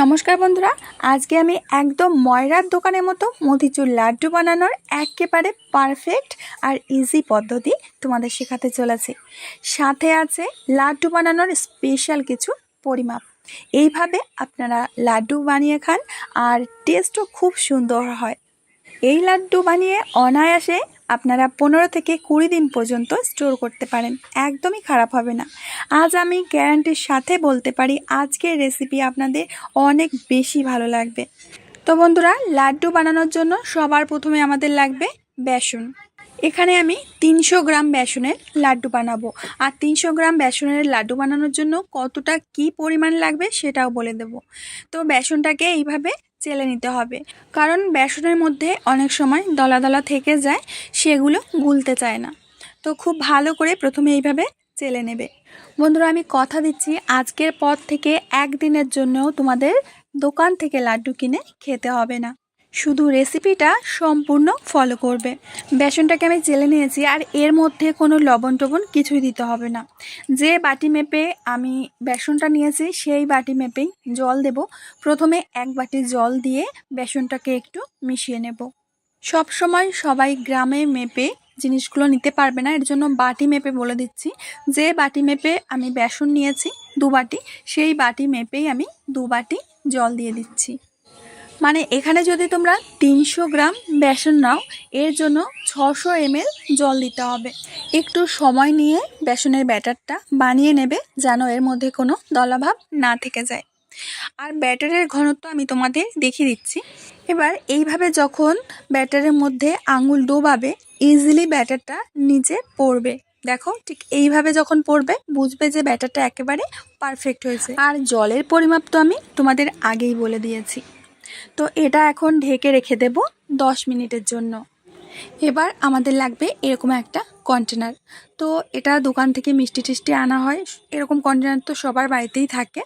নমস্কার বন্ধুরা, আজকে আমি একদম ময়রার দোকানের মতো মতিচুর লাড্ডু বানানোর একেবারে পারফেক্ট আর ইজি পদ্ধতি তোমাদের শেখাতে চলেছি। সাথে আছে লাড্ডু বানানোর স্পেশাল কিছু পরিমাপ। এইভাবে আপনারা লাড্ডু বানিয়ে খান আর টেস্টও খুব সুন্দর হয়। এই লাড্ডু বানিয়ে অনায়াসে আপনারা পনেরো থেকে কুড়ি দিন পর্যন্ত স্টোর করতে পারেন। একদমই খারাপ হবে না। আজ আমি গ্যারান্টির সাথে বলতে পারি, আজকের রেসিপি আপনাদের অনেক বেশি ভালো লাগবে। তো বন্ধুরা, লাড্ডু বানানোর জন্য সবার প্রথমে আমাদের লাগবে বেসন। এখানে আমি তিনশো গ্রাম বেসনের লাড্ডু বানাবো। আর তিনশো গ্রাম বেসনের লাড্ডু বানানোর জন্য কতটা কি পরিমাণ লাগবে সেটাও বলে দেব। তো বেসনটাকে এইভাবে চেলে নিতে হবে। কারণ বেসনের মধ্যে অনেক সময় দলা দলা থেকে যায়, সেগুলো গুলতে চায় না। তো খুব ভালো করে প্রথমে এইভাবে চেলে নেবে। বন্ধুরা, আমি কথা দিচ্ছি আজকের পর থেকে একদিনের জন্যও তোমাদের দোকান থেকে লাড্ডু কিনে খেতে হবে না। শুধু রেসিপিটা সম্পূর্ণ ফলো করবে। বেসনটাকে আমি চেলে নিয়েছি আর এর মধ্যে কোনো লবণ টবণ কিছুই দিতে হবে না। যে বাটি মেপে আমি বেসনটা নিয়েছি, সেই বাটি মেপেই জল দেব। প্রথমে এক বাটি জল দিয়ে বেসনটাকে একটু মিশিয়ে নেব। সব সময় সবাই গ্রামে মেপে জিনিসগুলো নিতে পারবে না, এর জন্য বাটি মেপে বলে দিচ্ছি। যে বাটি মেপে আমি বেসন নিয়েছি, দু বাটি, সেই বাটি মেপেই আমি দু বাটি জল দিয়ে দিচ্ছি। মানে এখানে যদি তোমরা তিনশো গ্রাম বেসন নাও, এর জন্য ছশো এমএল জল দিতে হবে। একটু সময় নিয়ে বেসনের ব্যাটারটা বানিয়ে নেবে যেন এর মধ্যে কোনো দলাভাব না থেকে যায়। আর ব্যাটারের ঘনত্ব আমি তোমাদের দেখিয়ে দিচ্ছি। এবার এইভাবে যখন ব্যাটারের মধ্যে আঙুল ডোবাবে ইজিলি ব্যাটারটা নিচে পড়বে। দেখো, ঠিক এইভাবে যখন পড়বে, বুঝবে যে ব্যাটারটা একেবারে পারফেক্ট হয়েছে। আর জলের পরিমাপ তো আমি তোমাদের আগেই বলে দিয়েছি। তো এটা এখন ঢেকে রেখে দেব দশ মিনিটের জন্য। এবার আমাদের লাগবে এরকম একটা কন্টেনার তো এটা দোকান থেকে মিষ্টি টিষ্টি আনা হয়। এরকম কন্টেনার তো সবার বাড়িতেই থাকে।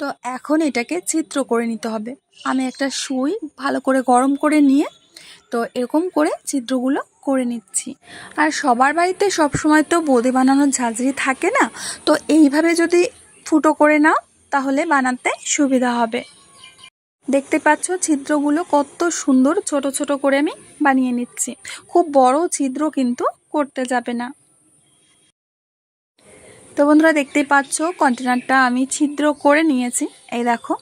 তো এখন এটাকে চিত্র করে নিতে হবে। আমি একটা সুই ভালো করে গরম করে নিয়ে, তো এরকম করে ছিদ্রগুলো করে নিচ্ছি। আর সবার বাড়িতে সব সময় তো বোঁদে বানানোর ঝাঁঝরি থাকে না, তো এইভাবে যদি ফুটো করে নাও, তাহলে বানাতে সুবিধা হবে। দেখতে পাচ্ছ ছিদ্রগুলো কত সুন্দর, ছোট ছোট করে আমি বানিয়ে নিচ্ছি। খুব বড় ছিদ্র কিন্তু করতে যাবে না। তো বন্ধুরা দেখতেই পাচ্ছ, কন্টেনারটা আমি ছিদ্র করে নিয়েছি। এই দেখো।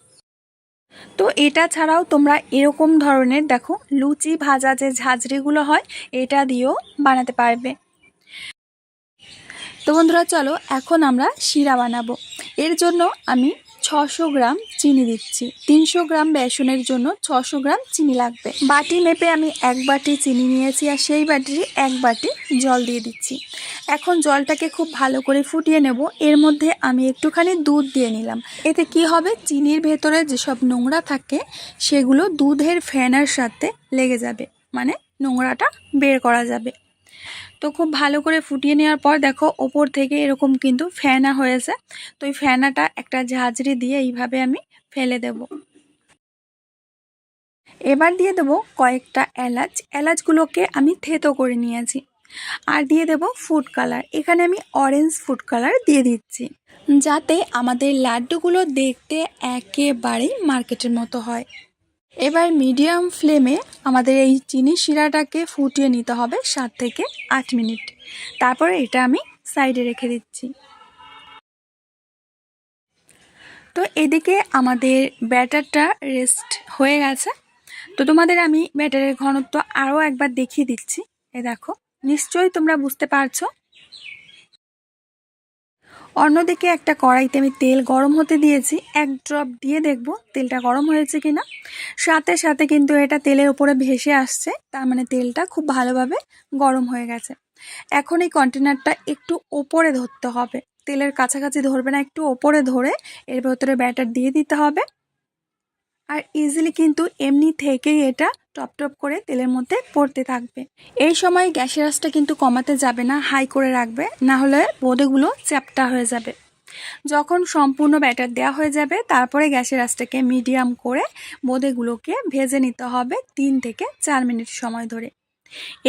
তো এটা ছাড়াও তোমরা এরকম ধরনের, দেখো, লুচি ভাজা যে ঝাঁঝরিগুলো হয়, এটা দিয়েও বানাতে পারবে। তো বন্ধুরা চলো, এখন আমরা শিরা বানাবো। এর জন্য আমি ছশো গ্রাম চিনি দিচ্ছি। তিনশো গ্রাম বেসনের জন্য ছশো গ্রাম চিনি লাগবে। বাটি মেপে আমি এক বাটি চিনি নিয়েছি আর সেই বাটির এক বাটি জল দিয়ে দিচ্ছি। এখন জলটাকে খুব ভালো করে ফুটিয়ে নেব। এর মধ্যে আমি একটুখানি দুধ দিয়ে নিলাম। এতে কি হবে? চিনির ভেতরে যেসব নোংরা থাকে, সেগুলো দুধের ফেনার সাথে লেগে যাবে। মানে নোংরাটা বের করা যাবে। তো খুব ভালো করে ফুটিয়ে নেওয়ার পর দেখো ওপর থেকে এরকম কিন্তু ফেনা হয়েছে। তো এই ফেনাটা একটা ঝাঁঝরি দিয়ে এইভাবে আমি ফেলে দেব। এবার দিয়ে দেব কয়েকটা এলাচ। এলাচগুলোকে আমি থেতো করে নিয়েছি। আর দিয়ে দেব ফুড কালার। এখানে আমি অরেঞ্জ ফুড কালার দিয়ে দিচ্ছি। যাতে আমাদের লাড্ডুগুলো দেখতে একেবারেই মার্কেটের মতো হয়। এবার মিডিয়াম ফ্লেমে আমাদের এই চিনি শিরাটাকে ফুটিয়ে নিতে হবে সাত থেকে আট মিনিট। তারপরে এটা আমি সাইডে রেখে দিচ্ছি। তো এদিকে আমাদের ব্যাটারটা রেস্ট হয়ে গেছে। তো তোমাদের আমি ব্যাটারের ঘনত্ব আরও একবার দেখিয়ে দিচ্ছি। এ দেখো, নিশ্চয়ই তোমরা বুঝতে পারছ অন্যদিকে একটা কড়াইতে আমি তেল গরম হতে দিয়েছি। এক ড্রপ দিয়ে দেখব তেলটা গরম হয়েছে কি না সাথে সাথে কিন্তু এটা তেলের উপরে ভেসে আসছে। তার মানে তেলটা খুব ভালোভাবে গরম হয়ে গেছে। এখন এই কন্টেনারটা একটু ওপরে ধরতে হবে। তেলের কাছাকাছি ধরবে না, একটু ওপরে ধরে এর ভেতরে ব্যাটার দিয়ে দিতে হবে। আর ইজিলি কিন্তু এমনি থেকেই এটা টপ টপ করে তেলের মধ্যে পড়তে থাকবে। এই সময় গ্যাসের আঁচটা কিন্তু কমাতে যাবে না, হাই করে রাখবে, না হলে বোঁদেগুলো চ্যাপটা হয়ে যাবে। যখন সম্পূর্ণ ব্যাটার দেওয়া হয়ে যাবে, তারপরে গ্যাসের আঁচটাকে মিডিয়াম করে বোঁদেগুলোকে ভেজে নিতে হবে তিন থেকে চার মিনিট সময় ধরে।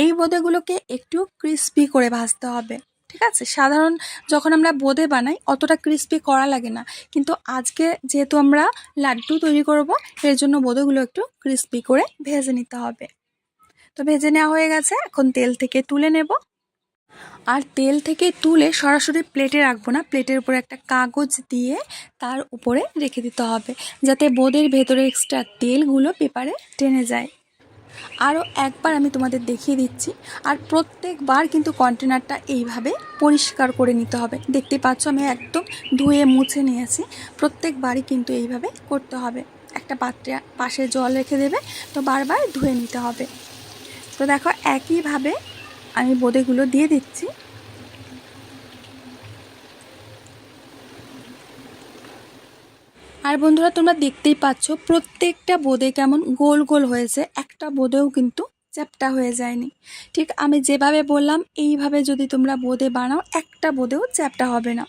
এই বোঁদেগুলোকে একটু ক্রিস্পি করে ভাজতে হবে। ঠিক আছে? সাধারণ যখন আমরা বোঁদে বানাই, অতটা ক্রিস্পি করা লাগে না। কিন্তু আজকে যেহেতু আমরা লাড্ডু তৈরি করব, এর জন্য বোঁদেগুলো একটু ক্রিস্পি করে ভেজে নিতে হবে। তো ভেজে নেওয়া হয়ে গেছে। এখন তেল থেকে তুলে নেব। আর তেল থেকে তুলে সরাসরি প্লেটে রাখব না। প্লেটের উপরে একটা কাগজ দিয়ে তার উপরে রেখে দিতে হবে, যাতে বোঁদের ভেতরে এক্সট্রা তেলগুলো পেপারে টেনে যায়। আরও একবার আমি তোমাদের দেখিয়ে দিচ্ছি। আর প্রত্যেকবার কিন্তু কন্টেনারটা এইভাবে পরিষ্কার করে নিতে হবে। দেখতে পাচ্ছ আমি একদম ধুয়ে মুছে নিয়েছি। প্রত্যেকবারই কিন্তু এইভাবে করতে হবে। একটা পাত্রে পাশে জল রেখে দেবে, তো বারবার ধুয়ে নিতে হবে। তো দেখো, একইভাবে আমি বোদেগুলো দিয়ে দিচ্ছি। আর বন্ধুরা, তোমরা দেখতেই পাচ্ছ প্রত্যেকটা বোঁদে কেমন গোল গোল হয়েছে। একটা বোঁদেও কিন্তু চ্যাপটা হয়ে যায়নি। ঠিক আমি যেভাবে বললাম, এইভাবে যদি তোমরা বোঁদে বানাও, একটা বোঁদেও চ্যাপটা হবে না।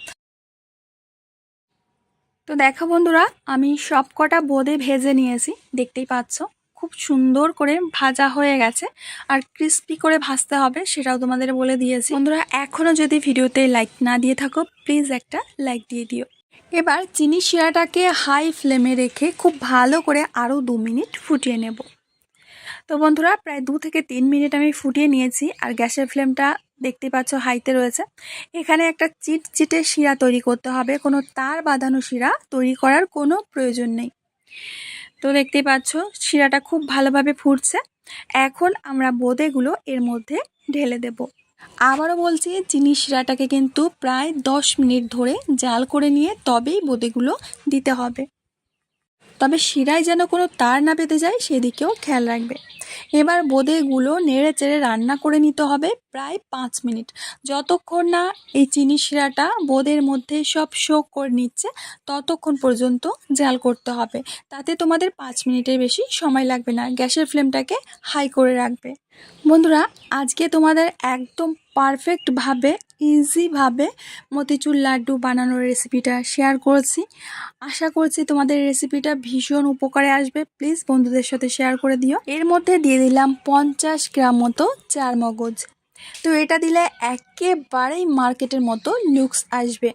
তো দেখো বন্ধুরা, আমি সব কটা বোঁদে ভেজে নিয়েছি। দেখতেই পাচ্ছ, খুব সুন্দর করে ভাজা হয়ে গেছে। আর ক্রিস্পি করে ভাজতে হবে সেটাও তোমাদের বলে দিয়েছি। বন্ধুরা এখনও যদি ভিডিওতে লাইক না দিয়ে থাকো প্লিজ একটা লাইক দিয়ে দিও। এবার চিনি শিরাটাকে হাই ফ্লেমে রেখে খুব ভালো করে আরও দু মিনিট ফুটিয়ে নেব। তো বন্ধুরা, প্রায় দু থেকে তিন মিনিট আমি ফুটিয়ে নিয়েছি আর গ্যাসের ফ্লেমটা দেখতে পাচ্ছ হাইতে রয়েছে। এখানে একটা চিট চিটে শিরা তৈরি করতে হবে, কোনো তার বাঁধানো শিরা তৈরি করার কোনো প্রয়োজন নেই। তো দেখতেই পাচ্ছ শিরাটা খুব ভালোভাবে ফুটছে। এখন আমরা বোঁদেগুলো এর মধ্যে ঢেলে দেব। আবারও বলছি, চিনি শিরাটাকে কিন্তু প্রায় দশ মিনিট ধরে জাল করে নিয়ে তবেই বোঁদেগুলো দিতে হবে। তবে শিরায় যেন কোনো তার না পেতে যায়, সেদিকেও খেয়াল রাখবে। এবার বোঁদেগুলো নেড়ে চেড়ে রান্না করে নিতে হবে। প্রায় পাঁচ মিনিট। যতক্ষণ না এই চিনি শিরাটা বোঁদের মধ্যে সব শোক করে নিচ্ছে, ততক্ষণ পর্যন্ত জাল করতে হবে। তাতে তোমাদের পাঁচ মিনিটের বেশি সময় লাগবে না, গ্যাসের ফ্লেমটাকে হাই করে রাখবে। বন্ধুরা, আজকে তোমাদের একদম পারফেক্টভাবে, ইজিভাবে মতিচুর লাড্ডু বানানোর রেসিপিটা শেয়ার করেছি। আশা করছি তোমাদের রেসিপিটা ভীষণ উপকারে আসবে। প্লিজ বন্ধুদের সাথে শেয়ার করে দিও। এর মধ্যে দিয়ে দিলাম পঞ্চাশ গ্রাম মতো চার মগজ তো এটা দিলে একেবারেই মার্কেটের মতো লুকস আসবে।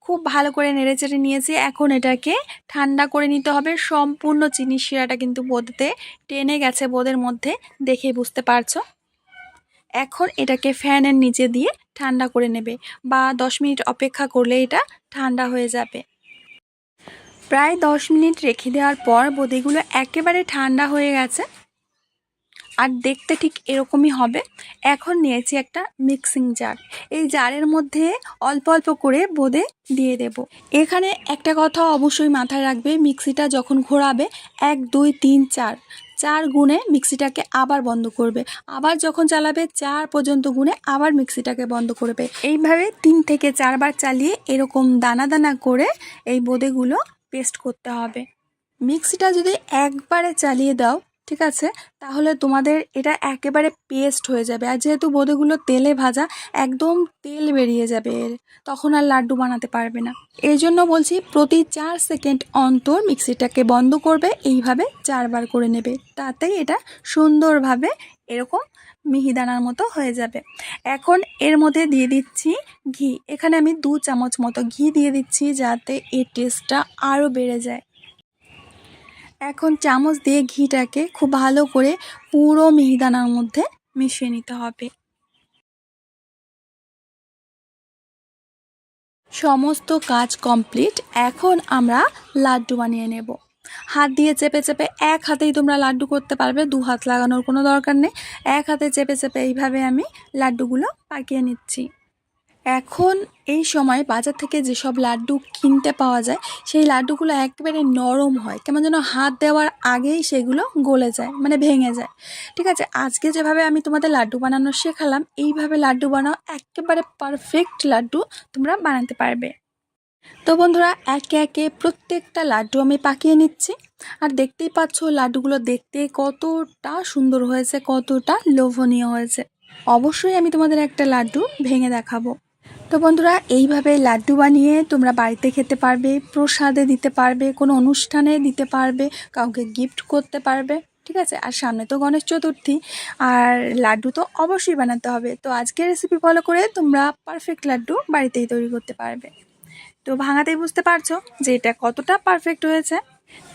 খুব ভালো করে নেড়ে নেড়েচেড়ে নিয়েছি। এখন এটাকে ঠান্ডা করে নিতে হবে। সম্পূর্ণ চিনি শিরাটা কিন্তু বোধতে টেনে গেছে বোধের মধ্যে, দেখে বুঝতে পারছ? এখন এটাকে ফ্যানের নিচে দিয়ে ঠান্ডা করে নেবে বা দশ মিনিট অপেক্ষা করলে এটা ঠান্ডা হয়ে যাবে। প্রায় দশ মিনিট রেখে দেওয়ার পর বোঁদেগুলো একেবারে ঠান্ডা হয়ে গেছে। আর দেখতে ঠিক এরকমই হবে। এখন নিয়েছি একটা মিক্সিং জার এই জারের মধ্যে অল্প অল্প করে বোঁদে দিয়ে দেব। এখানে একটা কথা অবশ্যই মাথায় রাখবে মিক্সিটা যখন ঘোরাবে, এক, দুই, তিন, চার। চার গুণে মিক্সিটাকে আবার বন্ধ করবে। আবার যখন চালাবে, চার পর্যন্ত গুণে আবার মিক্সিটাকে বন্ধ করবে। এইভাবে তিন থেকে চারবার চালিয়ে এরকম দানা দানা করে এই বোঁদেগুলো পেস্ট করতে হবে। মিক্সিটা যদি একবারে চালিয়ে দাও ঠিক আছে? তাহলে তোমাদের এটা একেবারে পেস্ট হয়ে যাবে। আর যেহেতু বোঁদেগুলো তেলে ভাজা, একদম তেল বেরিয়ে যাবে তখন আর লাড্ডু বানাতে পারবে না। এই জন্য বলছি, প্রতি চার সেকেন্ড অন্তর মিক্সিটাকে বন্ধ করবে, এইভাবে চারবার করে নেবে। তাতেই এটা সুন্দরভাবে এরকম মিহিদানার মতো হয়ে যাবে। এখন এর মধ্যে দিয়ে দিচ্ছি ঘি। এখানে আমি দু চামচ মতো ঘি দিয়ে দিচ্ছি, যাতে এর টেস্টটা আরও বেড়ে যায়। এখন চামচ দিয়ে ঘিটাকে খুব ভালো করে পুরো মিহিদানার মধ্যে মিশিয়ে নিতে হবে। সমস্ত কাজ কমপ্লিট। এখন আমরা লাড্ডু বানিয়ে নেব। হাত দিয়ে চেপে চেপে এক হাতেই তোমরা লাড্ডু করতে পারবে, দু হাত লাগানোর কোনো দরকার নেই। এক হাতে চেপে চেপে এইভাবে আমি লাড্ডুগুলো পাকিয়ে নিচ্ছি। এখন এই সময় বাজার থেকে যেসব লাড্ডু কিনতে পাওয়া যায়, সেই লাড্ডুগুলো একেবারে নরম হয়। কেমন যেন হাত দেওয়ার আগেই সেগুলো গলে যায় মানে ভেঙে যায়। ঠিক আছে, আজকে যেভাবে আমি তোমাদের লাড্ডু বানানো শেখালাম, এইভাবে লাড্ডু বানাও, একেবারে পারফেক্ট লাড্ডু তোমরা বানাতে পারবে। তো বন্ধুরা, একে একে প্রত্যেকটা লাড্ডু আমি পাকিয়ে নিচ্ছি। আর দেখতেই পাচ্ছ, লাড্ডুগুলো দেখতে কতটা সুন্দর হয়েছে, কতটা লোভনীয় হয়েছে। অবশ্যই আমি তোমাদের একটা লাড্ডু ভেঙে দেখাবো। তো বন্ধুরা, এইভাবে লাড্ডু বানিয়ে তোমরা বাড়িতে খেতে পারবে, প্রসাদে দিতে পারবে, কোনো অনুষ্ঠানে দিতে পারবে, কাউকে গিফট করতে পারবে, ঠিক আছে? আর সামনে তো গণেশ চতুর্থী, আর লাড্ডু তো অবশ্যই বানাতে হবে। তো আজকের রেসিপি ফলো করে তোমরা পারফেক্ট লাড্ডু বাড়িতেই তৈরি করতে পারবে। তো ভাঙাতেই বুঝতে পারছ যে এটা কতটা পারফেক্ট হয়েছে?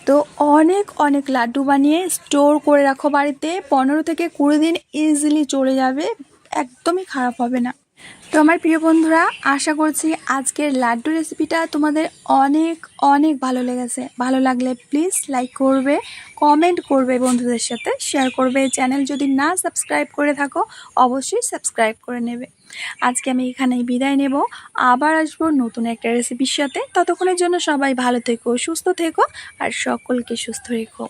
তো অনেক অনেক লাড্ডু বানিয়ে স্টোর করে রাখো বাড়িতে। পনেরো থেকে কুড়ি দিন ইজিলি চলে যাবে, একদমই খারাপ হবে না। তো আমার প্রিয় বন্ধুরা, আশা করছি আজকের লাড্ডু রেসিপিটা তোমাদের অনেক অনেক ভালো লেগেছে। ভালো লাগলে প্লিজ লাইক করবে কমেন্ট করবে বন্ধুদের সাথে শেয়ার করবে চ্যানেল যদি না সাবস্ক্রাইব করে থাকো, অবশ্যই সাবস্ক্রাইব করে নেবে। আজকে আমি এখানেই বিদায় নেব। আবার আসব নতুন একটা রেসিপির সাথে। ততক্ষণের জন্য সবাই ভালো থেকো, সুস্থ থেকো, আর সকলকে সুস্থ রেখো।